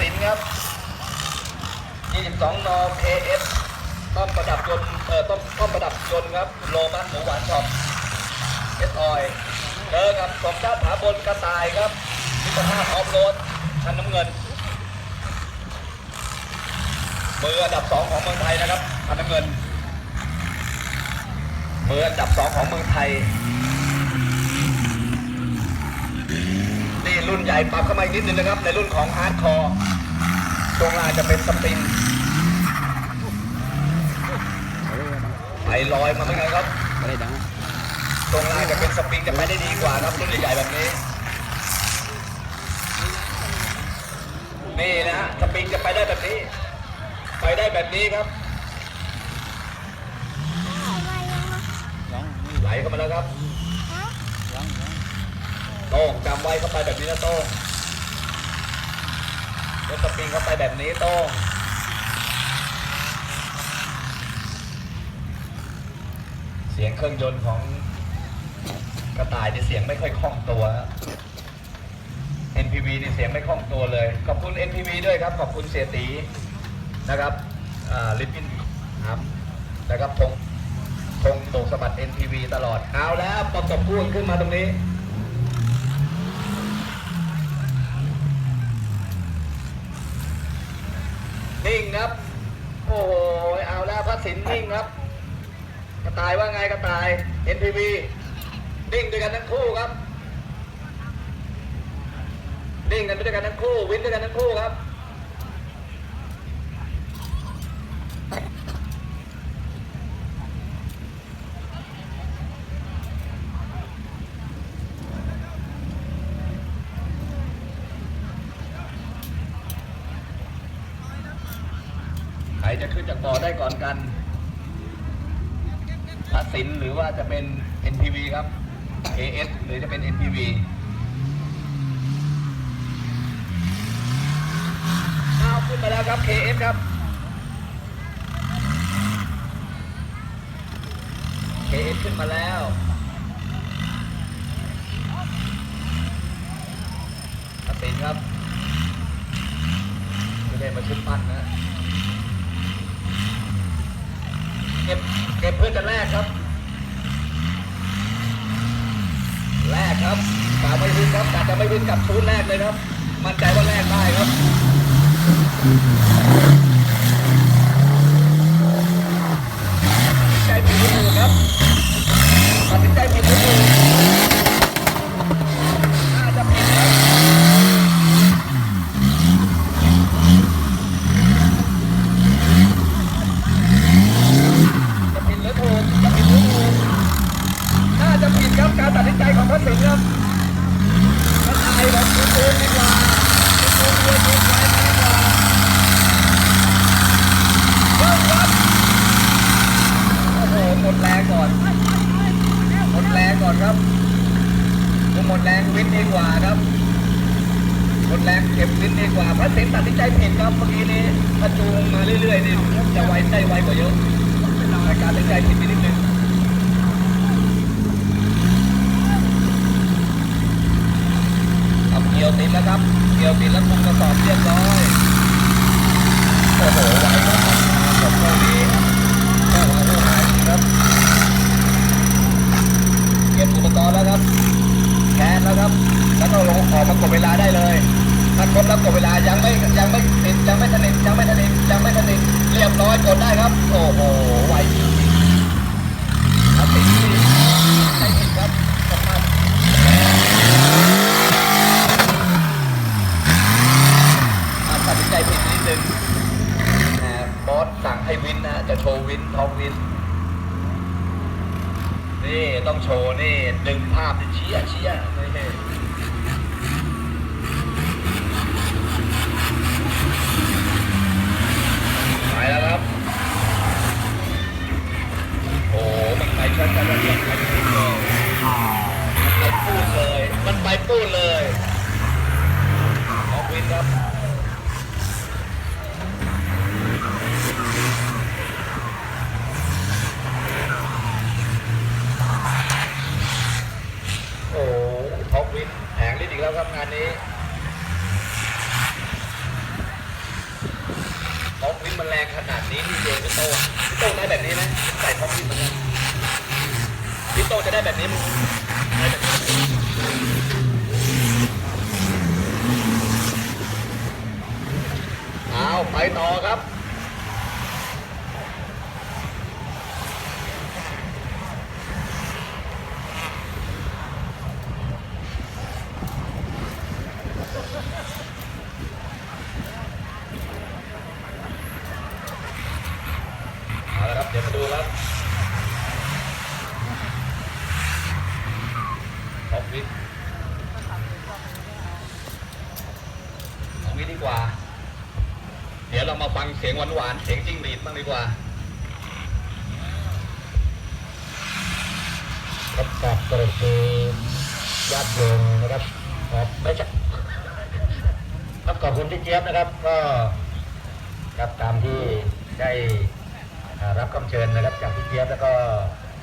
สินครับ 22 นอ KS ต้อมประดับยนต์เอ่อต้อมต้อมประดับยนต์ครับโลมัสหมูหวานช็อปเอสออยเจอกับสมชาติถาบนกระต่ายครับมิตรภาพออฟโรดคันน้ำเงินมืออันดับสองของเมืองไทยนะครับคันน้ำเงินมืออันดับสองของเมืองไทย นี่ รุ่นใหญ่ปรับเข้ามาอีกนิดนึงนะครับ ในรุ่นของฮาร์ดคอร์ตรงล่างจะเป็นสปริงไปลอยมาเหมือนกันครับ Boleh dah. ตรงล่างจะเป็นสปริงจะไปได้ดีกว่าครับรุ่นใหญ่ๆแบบนี้นี่นะฮะสปริงจะไปได้แบบนี้ ไปได้แบบนี้ครับไหลเข้ามาแล้วครับ โต้งจำไว้เข้าไปแบบนี้นะโต้งรถสปริงเข้าไปแบบนี้โต้งเสียงเครื่องยนต์ของกระต่ายนี่เสียงไม่ค่อยคล่องตัว NPV นี่เสียงไม่คล่องตัวเลย ขอบคุณ NPV ด้วยครับ ขอบคุณเสียตีนะครับลิปปินครับนะครับธงธงโบกสะบัด NPV ตลอด เอาแล้วประกบพูดขึ้นมาตรงนี้ นิ่งครับ โอ้โห เอาแล้วพระสินนิ่งครับ กระต่ายว่าไงกระต่าย NPV นิ่งด้วยกันทั้งคู่ครับ นิ่งกันไปด้วยกันทั้งคู่ วินด้วยกันทั้งคู่ครับ ครจะขึ้นจากบ่อได้ก่อนกันพระสินหรือว่าจะเป็น NPV ครับ AS หรือจะเป็น NPV อ้าวขึ้นมาแล้วครับ KS ครับ KS ขึ้นมาแล้วพระสินครับไม่ได้มาชุดปั้นนะ เก็บเก็บเพื่อจะแลกครับแลกครับกาไม่วิ่งครับกาจะไม่วิ่งกับชูนแรกเลยครับ มั่นใจว่าแลกได้ครับ ตัดสินใจผิดหรือถูกครับ ตัดสินใจผิดหรือถูกน่าจะผิดครับ จะผิดหรือถูกจะผิดหรือถูกน่าจะผิดครับการตัดสินใจของพระสิงห์ครับพระไทยแบบคุณตูนดีกว่าคุณตูนเรียนคุณไทยมาดีกว่าเริ่มครับโอ้โหหมดแรงก่อน หมดแรงก่อน ครับผมหมดแรงวินดีกว่าครับหมดแรงเก็บวินดีกว่าพระสิงห์ตัดสินใจผิดครับเมื่อกี้นี้ถ้าจูงมาเรื่อยๆนี่จะไวได้ไวกว่าเยอะรายการตัดใจผิดนิดนึงเกี่ยวติดแล้วครับเกี่ยวติดแล้วคุมกระสอบเรียบร้อยโอ้โหไหวครับผมตรงนี้แค่หัวหัวหายครับ อุปกรณ์แล้วครับแคนแล้วครับ แล้วก็ลงออกมากดเวลาได้เลยถ้าครบแล้วกดเวลายังไม่ยังไม่ติดยังไม่สนิทยังไม่สนิทยังไม่สนิทเรียบร้อยกดได้ครับ โอ้โหไวจริงๆครับติดที่ใช่ผิดครับสภาพอะตัดสินใจผิดนิดนึงนะบอสสั่งให้วินนะจะโชว์วินท้องวิน นี่ต้อง โชว์นี่ดึงภาพเชี้ยเชี้ยนี่ไปแล้วครับ โอ้มันไปชัดชัดชัดชัดมันไปพูดเลย มันไปพูดเลย ออกวินครับ โอ้ท็อปวิน มันแรงขนาดนี้ที่เจ พี่โต้งพี่โตได้แบบนี้ไหมใส่ท็อปพี่เหมือนกันพี่โต้จะได้แบบนี้มั้ยได้แบบนี้เอาไปต่อครับ เอาละครับ เดี๋ยวมาดูครับท็อปวิทท็อปวิทดี กว่า เดี๋ยวเรามาฟังเสียงหวานๆเสียงจิ้งหรีดบ้างดีกว่าครับจากกรณีญาติโยมนะครับครับไม่ใช่ครับขอบคุณที่เจี๊ยบนะครับ ก็ครับตามที่ได้รับคำเชิญนะครับจากพี่เจี๊ยบแล้วก็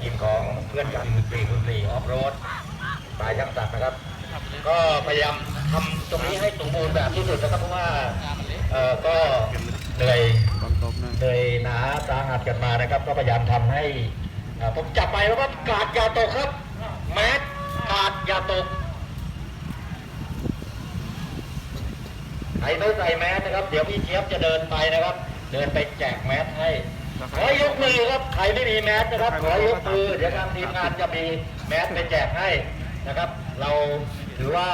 ทีมของเพื่อนกันคุณตรีคุณตรีออฟโรดสายช่างตัดนะครับ ก็พยายามทำตรงนี้ให้สมบูรณ์แบบที่สุดนะครับเพราะว่าเอ่อก็เหนื่อยต้องตบหน่อยเลยหนาสาหัสกันมานะครับ ก็พยายามทำให้อ่าผมจับไปแล้วว่ากาดอย่าตกครับ แมสกาดอย่าตกใครไม่ใส่แมสนะครับ เดี๋ยวพี่เจี๊ยบจะเดินไปนะครับ เดินไปแจกแมสให้ขอยกมือครับใครไม่มีแมสนะครับขอยกมือเดี๋ยวทางทีมงานจะมีแมสไปแจกให้นะครับ เรา ถือว่า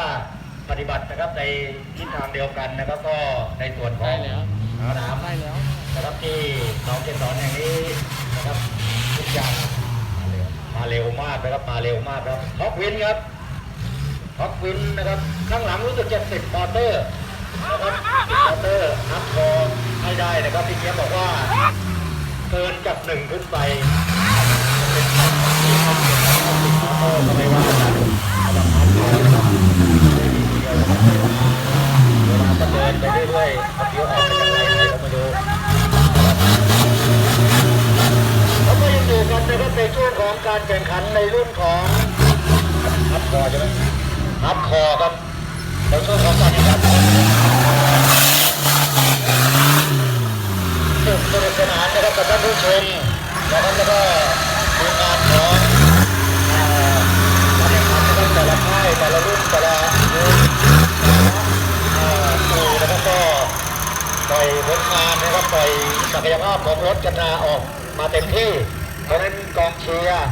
ปฏิบัตินะครับในทิศทางเดียวกันนะครับ ก็ในส่วนของสนามได้แล้วนะครับที่น้องเจสอนแห่งนี้นะครับทุกอย่างมาเร็วมากนะครับมาเร็วมากครับท็อปวินครับท็อปวินนะครับข้างหลังรู้สึกจะสิบมอเตอร์นะครับสิบมอเตอร์นับคอให้ได้นะครับพี่เจี๊ยบบอกว่าเกินจากหนึ่งขึ้นไปจะเป็นท็อปที่ท็อปสิบมอเตอร์ก็ไม่ว่ากันระดับนับคอนะครับเวลาจะเดินไปเรื่อยๆเดี๋ยวออกไปจากไหนเลยเรามาดู แล้วก็ยังอยู่กันนะครับในช่วงของ การแข่งขันในรุ่นของฮับคอใช่ไหมฮับคอครับในช่วงของการแข่งขันสนุกสนุกสนานนะครับกับท่านผู้ชมนะครับแล้วก็ทีมงานของการแข่งขันนะครับแต่ละค่ายแต่ละรุ่นแต่ละรุ่นตู้นะครับก็ปล่อยผลงานนะครับปล่อยศักยภาพของรถกันนาออกมาเต็มที่ ราะฉะนั้นกองเชียร์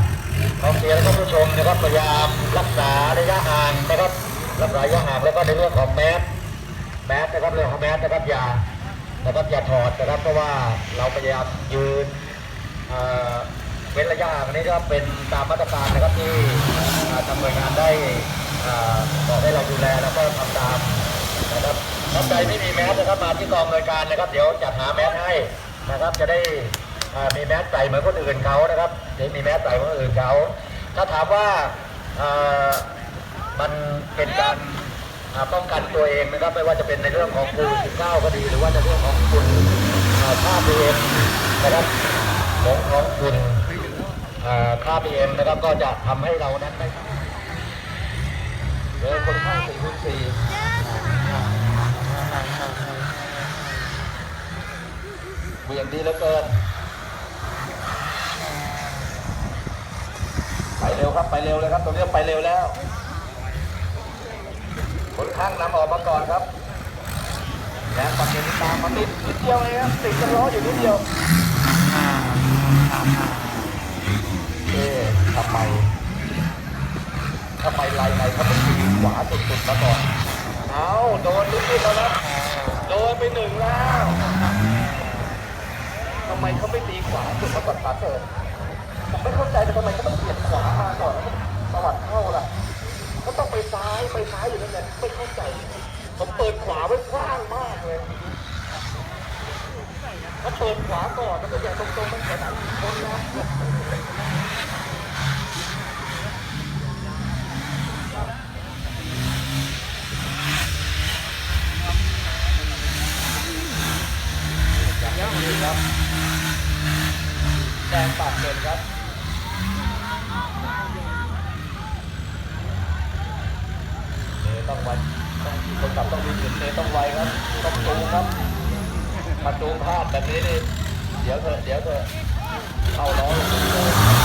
กองเชียร์และก็ผู้ชมนะครับพยายามรักษาระยะห่างนะครับรักษาระยะห่างแล้วก็ในเรื่องของแมสแมสนะครับเรื่องของแมสนะครับอย่านะครับอย่าถอดนะครับเพราะว่าเราพยายามยืนเว้นระยะห่างอันนี้ก็เป็นตามมาตรการนะครับที่ทางหน่วยงานได้บอกให้เราดูแลแล้วก็ทำตามนะครับท่านใดไม่มีแมสนะครับมาที่กองบริการนะครับ เดี๋ยวจัดหาแมสให้นะครับจะได้ มีแมสใส่เหมือนคนอื่นเขานะครับจะมีแมสใส่เหมือนคนอื่นเขาถ้าถามว่ามันเป็นการป้องกันตัวเองนะครับไม่ว่าจะเป็นในเรื่องของโควิด19ก็ดี หรือว่าในเรื่องของฝุ่นอ่าค่า PM นะครับของของฝุ่นอ่าค่า PM นะครับก็จะทำให้เรานั้นไม่เจอคนข้างสี่คูณสี่เบี่ยงดีเหลือเกิน ไป เร็วครับไปเร็วเลยครับตรงนี้ไปเร็วแล้วคนข้างนำออกมาก่อนครับแล้วปักเกนตามมาติดนิดเดียวเองครับติดกันล้ออยู่นิดเดียวเอ๊ะทำไมทำไมลายในเขาเป็นทีขวาสุดๆมาก่อนเอาโดนลุกขึ้นแล้วนะโดนไปหนึ่งแล้วทำไมเขาไม่ตีขวาสุดมาก่อนตาเติร์ ผมไม่เข้าใจแต่ทำไมเขาต้องเปลี่ยนขวามาก่อนสวัสดเข้าล่ะก็ต้องไปซ้ายไปซ้ายอยู่นั่นแหละไม่เข้าใจ ผมเปิดขวาไว้กว้างมากเลยถ้าเปิดขวาก่อนแล้วก็อย่างตรงๆมันขนาดคนนะอย่างนี้ครับแดงปากเกินครับ เน ต้องไวต้องคนขับต้องมีจุดเนต้องไวครับต้องตูครับประตูพลาดแบบนี้นี่เดี๋ยวเถอะเดี๋ยวเถอะเข้าล้อ